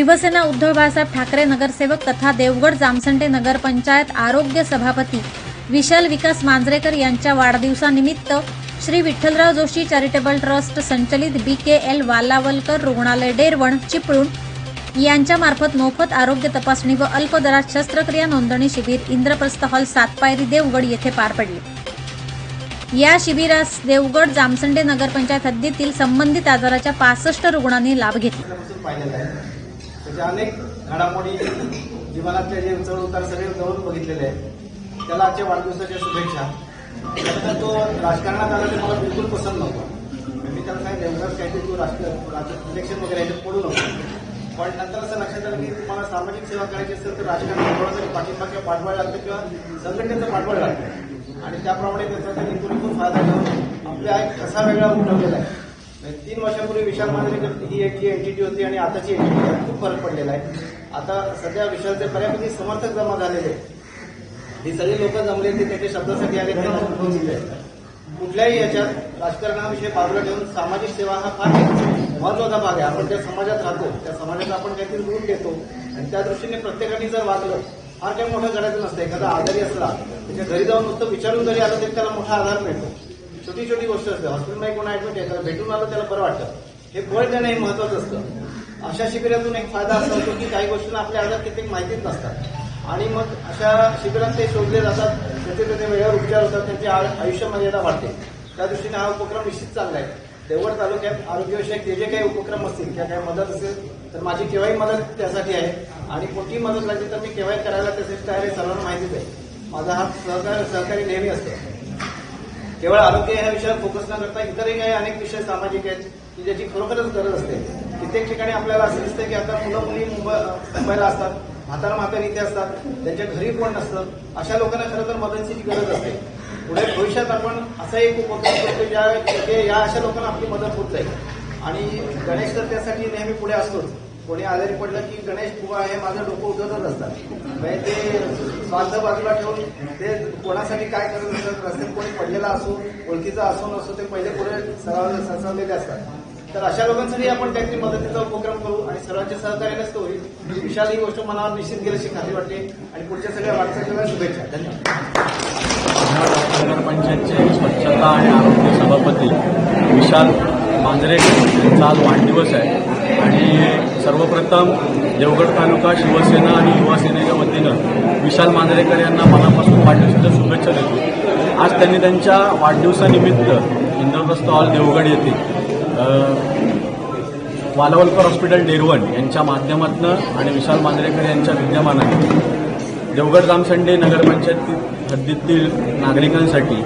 शिवसेना उद्धव बाळासाहेब ठाकरे नगरसेवक तथा देवगड जामसंडे नगरपंचायत आरोग्य सभापती विशाल विकास मांजरेकर यांच्या वाढदिवसानिमित्त श्री विठ्ठलराव जोशी चॅरिटेबल ट्रस्ट संचलित बी के एल वालावलकर रुग्णालय डेरवण चिपळूण यांच्यामार्फत मोफत आरोग्य तपासणी व अल्पदरात शस्त्रक्रिया नोंदणी शिबिर इंद्रप्रस्थ हॉल सातपायरी देवगड येथे पार पडले. या शिबिरास देवगड जामसंडे नगरपंचायत हद्दीतील संबंधित आजाराच्या पासष्ट रुग्णांनी लाभ घेतला. त्याच्या अनेक घडामोडी जीवनातले जे चढ उतार सगळे जवळून बघितलेले आहेत. त्याला आजच्या वाढदिवसाच्या शुभेच्छा. त्यानंतर तो राजकारणात आला ते मला बिलकुल पसंत नव्हतं. मी त्याला काही एवढंच काहीतरी तू राजकीय इलेक्शन वगैरे याच्यात पडू नव्हतं. पण नंतर असं लक्षात आलं की तुम्हाला सामाजिक सेवा करायची असेल तर राजकारणात थोडासा पाठिंबा किंवा पाठबळ लागतं किंवा संघटनेचं पाठबळ लागतं. आणि त्याप्रमाणे त्याचा त्यांनी पुरेपूर फायदा घेऊन आपल्या एक कसा वेगळा उठवलेला आहे. तीन वर्षापूर्वी विशाल मांजरेकर ही एक जी एंटिटी होती आणि आताची एंटिटी आहे. खूप फरक पडलेला आहे. आता सध्या विशालचे बऱ्यापैकी समर्थक जमा झालेले ही सगळी लोक जमले ते त्याच्या शब्दासाठी आले कुठल्याही याच्यात राजकारणाविषयी बाजूला ठेवून सामाजिक सेवा हा फार महत्त्वाचा भाग आहे. आपण ज्या समाजात राहतो. त्या समाजात आपण काहीतरी ऋण देतो आणि त्या दृष्टीने प्रत्येकाने जर वागलं फार काही मोठं करायचं नसतं. एखादा आजारी असला त्याच्या घरी जाऊन नुसतं विचारून जरी आलं तरी त्याला मोठा आधार मिळतो. छोटी छोटी गोष्ट असते. हॉस्पिटलमध्ये कोणा ऍडमिट आहे तर भेटून आलं त्याला बरं वाटतं. हे बळ देणं हे महत्वाचं असतं. अशा शिबिरातून एक फायदा असा होतो की काही गोष्टींना आपल्या आजार कित्येक माहितीच नसतात. आणि मग अशा शिबिरात ते शोधले जातात त्याचे त्याचे वेळेवर उपचार होतात त्यांची आ- आयुष्य मर्यादा वाढते. त्या दृष्टीने हा उपक्रम निश्चित चांगला आहे. देवगड तालुक्यात आरोग्यविषयक जे जे काही उपक्रम असतील किंवा काही मदत असेल तर माझी केव्हाही मदत त्यासाठी आहे. आणि कोणतीही मदत लागली तर मी केव्हाही करायला त्यासाठी तयार आहे सर्वांना माहितीच आहे. माझा हा सहकार सहकारी नेहमी असतो. केवळ आरोग्य ह्या विषयावर फोकस न करता इतरही काही अनेक विषय सामाजिक आहेत की ज्याची खरोखरच गरज असते. कित्येक ठिकाणी आपल्याला असं दिसतं की आता मुलं मुली मुंबई मुंबईला असतात म्हातारा म्हातारी इथे असतात त्यांच्या घरी कोण नसतं अशा लोकांना खरं तर मदतीची गरज असते. पुढे भविष्यात आपण असा एक उपक्रम करतो ज्या या अशा लोकांना आपली मदत होत जाईल. आणि गणेश तर त्यासाठी नेहमी पुढे असतोच. कोणी आजारी पडलं की गणेश बुवा हे माझं डोकं उठवतच असतात. म्हणजे ते स्वार्थ बाजूला ठेवून ते कोणासाठी काय करत असतात रस्त्यात कोणी पडलेला असो ओळखीचा असो नसो ते पहिले पुढे सराव असतात. तर अशा लोकांसाठी आपण काहीतरी मदतीचा उपक्रम करू आणि सर्वांच्या सहकार्यानेच तो होईल विशाल ही गोष्ट मनावर निश्चित गेल्याची खात्री वाटते. आणि पुढच्या सगळ्या वाटचालीला शुभेच्छा. धन्यवाद. नगरपंचायतचे स्वच्छता आणि आरोग्य सभापती विशाल मांजरेकर आज वाढदिवस आहे. आणि सर्वप्रथम देवगड तालुका शिवसेना आणि युवा सेनेच्या वतीनं विशाल मांजरेकर यांना मनापासून वाढदिवसाच्या शुभेच्छा देतो. आज त्यांनी त्यांच्या वाढदिवसानिमित्त इंद्रप्रस्थ हॉल देवगड येथे वालावलकर हॉस्पिटल डेरवण यांच्या माध्यमातून आणि विशाल मांजरेकर यांच्या विद्यमानाने देवगड जामसंडे नगरपंचायती हद्दीतील नागरिकांसाठी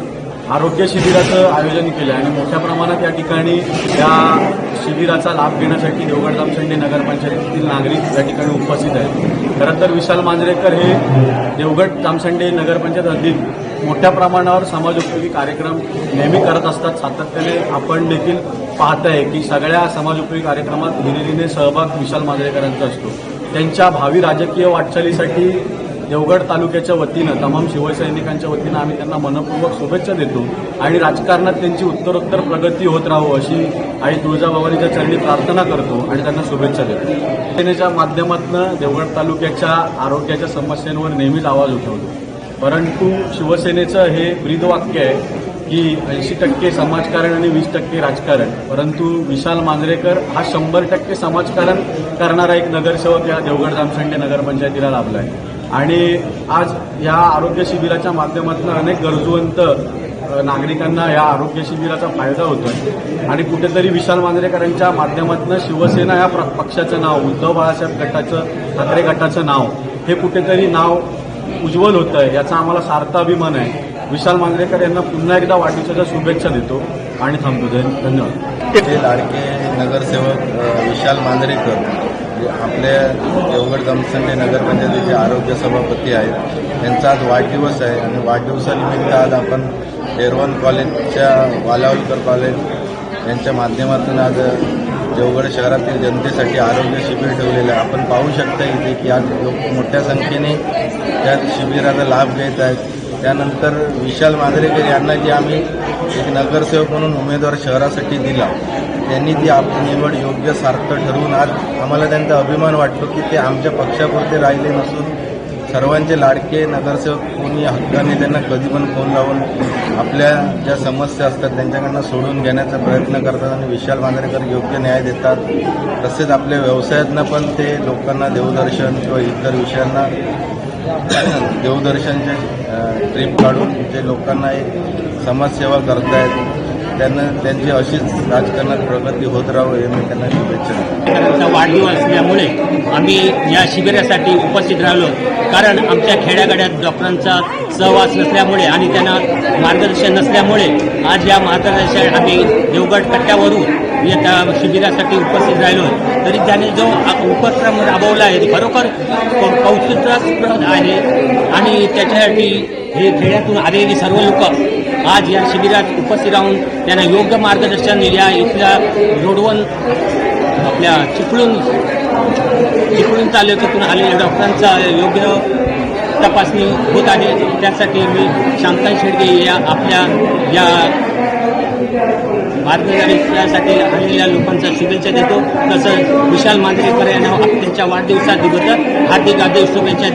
आरोग्य शिबिराचं आयोजन केलं आहे. आणि मोठ्या प्रमाणात या ठिकाणी या शिबिराचा लाभ घेण्यासाठी देवगड जामसंडे नगरपंचायतीतील नागरिक या ठिकाणी उपस्थित आहेत. खरं तर विशाल मांजरेकर हे देवगड जामसंडे नगरपंचायत हद्दीत मोठ्या प्रमाणावर समाजोपयोगी कार्यक्रम नेहमी करत असतात. सातत्याने आपण देखील पाहत आहे की सगळ्या समाजोपयोगी कार्यक्रमात हिरिरीने सहभाग विशाल मांजरेकरांचा असतो. त्यांच्या भावी राजकीय वाटचालीसाठी देवगड तालुक्याच्या वतीनं तमाम शिवसैनिकांच्या वतीनं आम्ही त्यांना मनपूर्वक शुभेच्छा देतो आणि राजकारणात त्यांची उत्तरोत्तर प्रगती होत राहो अशी आई तुळजाभवानीच्या चरणी प्रार्थना करतो आणि त्यांना शुभेच्छा देतो. सेनेच्या माध्यमातून देवगड तालुक्याच्या आरोग्याच्या समस्यांवर नेहमीच आवाज उठवतो. परंतु शिवसेनेचं हे ब्रीदवाक्य आहे की ऐंशी टक्के समाजकारण आणि वीस टक्के राजकारण. परंतु विशाल मांजरेकर हा शंभर टक्के समाजकारण करणारा एक नगरसेवक या देवगड जामसंडे नगरपंचायतीला लाभला आहे. आणि आज या आरोग्य शिबिराच्या माध्यमातून अनेक गरजूवंत नागरिकांना या आरोग्य शिबिराचा फायदा होतोय. आणि कुठेतरी विशाल मांजरेकरांच्या माध्यमातून शिवसेना या पक्षाचं नाव उद्धव बाळासाहेब गटाचं ठाकरे गटाचं नाव हे कुठेतरी नाव उज्ज्वल होतं आहे याचा आम्हाला सार्थ अभिमान आहे. विशाल मांजरेकर यांना पुन्हा एकदा वाढदिवसाच्या शुभेच्छा देतो आणि थांबतो धन्यवाद. जे लाडके नगरसेवक विशाल मांजरेकर आपल्या देवगड जमसंडे नगरपंचायतीचे आरोग्य सभापती आहेत त्यांचा आज वाढदिवस आहे आणि वाढदिवसानिमित्त आज आपण एरवन कॉलेजच्या वालावलकर कॉलेज यांच्या माध्यमातून आज देवगड शहरातील जनतेसाठी आरोग्य शिबिर ठेवलेलं आहे. आपण पाहू शकता इथे की आज लोक मोठ्या संख्येने त्या शिबिराचा लाभ घेत आहेत. त्यानंतर विशाल मांजरेकर यांना जे आम्ही एक नगरसेवक म्हणून उमेदवार शहरासाठी दिला. त्यांनी ती आपली निवड योग्य सार्थ ठरवून आज आम्हाला त्यांचा अभिमान वाटतो की ते आमच्या पक्षापुरते राहिले नसून सर्वांचे लाडके नगरसेवक कोणी हक्काने त्यांना कधी पण फोन लावून आपल्या ज्या समस्या असतात त्यांच्याकडनं सोडून घेण्याचा प्रयत्न करतात आणि विशाल मांजरेकर योग्य न्याय देतात. तसेच आपल्या व्यवसायातनं पण ते लोकांना देवदर्शन किंवा इतर विषयांना देवदर्शनचे ट्रिप काढून ते लोकांना एक समाजसेवा करतायत त्यांना त्यांची अशीच राजकारणात प्रगती होत राहावं हे मी त्यांना शुभेच्छा त्यांचा वाढदिवस असल्यामुळे आम्ही या शिबिरासाठी उपस्थित राहिलो. कारण आमच्या खेड्यागाड्यात डॉक्टरांचा सहवास नसल्यामुळे आणि त्यांना मार्गदर्शन नसल्यामुळे आज या मार्गदर्शन आम्ही देवगड कट्ट्यावरून या त्या शिबिरासाठी उपस्थित राहिलो. तरी त्याने जो उपक्रम राबवला आहे खरोखर कौ- कौतुकास्पद आहे. आणि त्याच्यासाठी हे खेड्यातून आलेली सर्व लोक आज या शिबिरात उपस्थित राहून त्यांना योग्य मार्गदर्शन या इथल्या रोडवन आपल्या चिपळूण चिपळूण तालुक्यातून आलेल्या डॉक्टरांचा योग्य तपासणी होत आहे. त्यासाठी मी शांता शेडगे या आपल्या या मार्गदर्शनासाठी आलेल्या लोकांचा शुभेच्छा देतो. तसंच विशाल मांजरेकर यांना त्यांच्या वाढदिवसानिमित्त हार्दिक हार्दिक शुभेच्छा